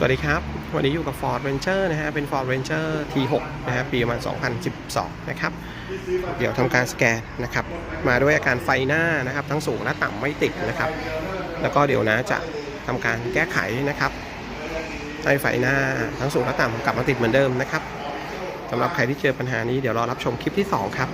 สวัสดีครับ วันนี้อยู่กับ Ford Ranger นะฮะ เป็น Ford Ranger T6 นะฮะ ปีประมาณ 2012 นะครับ เดี๋ยวทำการสแกนนะครับ มาด้วยอาการไฟหน้านะครับ ทั้งสูงและต่ำไม่ติดนะครับ แล้วก็เดี๋ยวนะจะทำการแก้ไขนะครับ ให้ไฟหน้าทั้งสูงและต่ำกลับมาติดเหมือนเดิมนะครับสำหรับใครที่เจอปัญหานี้เดี๋ยวรอรับชมคลิปที่ 2 ครับ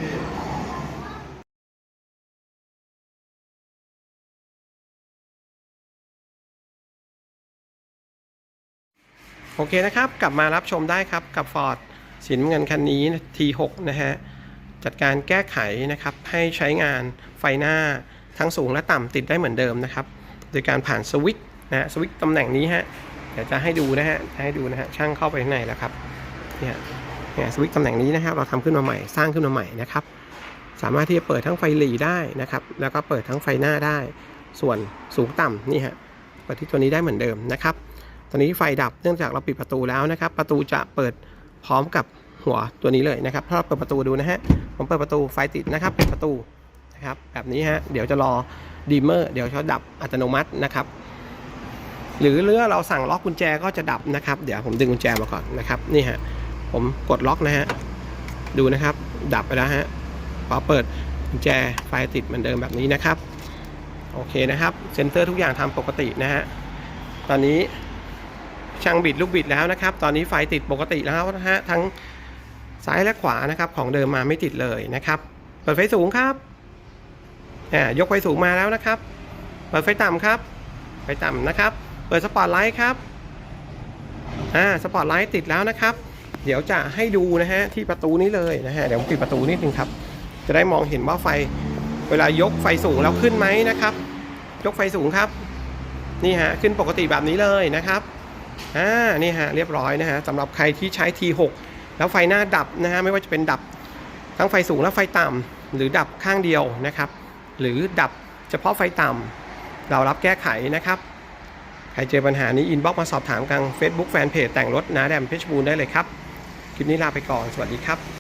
โอเคนะครับ กลับมารับชมได้ครับกับ Ford สีน้ำเงินคันนี้ T6 นะฮะ จัดการแก้ไขนะครับ ให้ใช้งานไฟหน้าทั้งสูงและต่ำติดได้เหมือนเดิมนะครับ โดยการผ่านสวิตช์นะสวิตช์ตำแหน่งนี้ฮะเดี๋ยวจะให้ดูนะฮะจะให้ดูนะฮะช่างเข้าไปข้างในแล้วครับเนี่ยเนี่ยสวิตช์ตำแหน่งนี้นะครับเราทำขึ้นมาใหม่สร้างขึ้นมาใหม่นะครับ สามารถที่จะเปิดทั้งไฟหลีได้นะครับ แล้วก็เปิดทั้งไฟหน้าได้ ส่วนสูงต่ำนี่ฮะเปิดที่ตัวนี้ได้เหมือนเดิมนะครับ อนนี้ไฟดับเนื่องจากเราปิดประตูแล้วนะครับ ประตูจะเปิดพร้อมกับหัวตัวนี้เลยนะครับ ถ้าเราเปิดประตูดูนะฮะ ผมเปิดประตูไฟติดนะครับปิดประตูนะครับแบบนี้ฮะ เดี๋ยวจะรอดีเมอร์เดี๋ยวเขาดับอัตโนมัตินะครับ หรือเรือเราสั่งล็อกกุญแจก็จะดับนะครับ เดี๋ยวผมดึงกุญแจมาก่อนนะครับ นี่ฮะ ผมกดล็อกนะฮะ ดูนะครับ ดับไปแล้วฮะ พอเปิดกุญแจไฟติดเหมือนเดิมแบบนี้นะครับ โอเคนะครับ เซ็นเซอร์ทุกอย่างทำปกตินะฮะ ตอนนี้ ช่างบิดลูกบิดแล้วนะครับ ตอนนี้ไฟติดปกติแล้วนะฮะทั้งซ้ายและขวานะครับ ของเดิมมาไม่ติดเลยนะครับ เปิดไฟสูงครับอ่ายกไฟสูงมาแล้วนะครับ เปิดไฟต่ำครับ ไฟต่ำนะครับ เปิดสปอตไลท์ครับอ่าสปอตไลท์ติดแล้วนะครับ เดี๋ยวจะให้ดูนะฮะที่ประตูนี้เลยนะฮะเดี๋ยวผมปิดประตูนิดนึงครับ จะได้มองเห็นว่าไฟ เวลายกไฟสูงแล้วขึ้นไหมนะครับ ยกไฟสูงครับ นี่ฮะขึ้นปกติแบบนี้เลยนะครับ อ่านี่ฮะเรียบร้อยนะฮะสำหรับใครที่ใช้ T6 แล้วไฟหน้าดับนะฮะไม่ว่าจะเป็นดับทั้งไฟสูงและไฟต่ำหรือดับข้างเดียวนะครับ หรือดับเฉพาะไฟต่ำเรารับแก้ไขนะครับ ใครเจอปัญหานี้อินบ็อกมาสอบถามกัง Facebook Fanpage แต่งรถนาแดมเพชรบูรณ์ได้เลยครับ คลิปนี้ลาไปก่อน สวัสดีครับ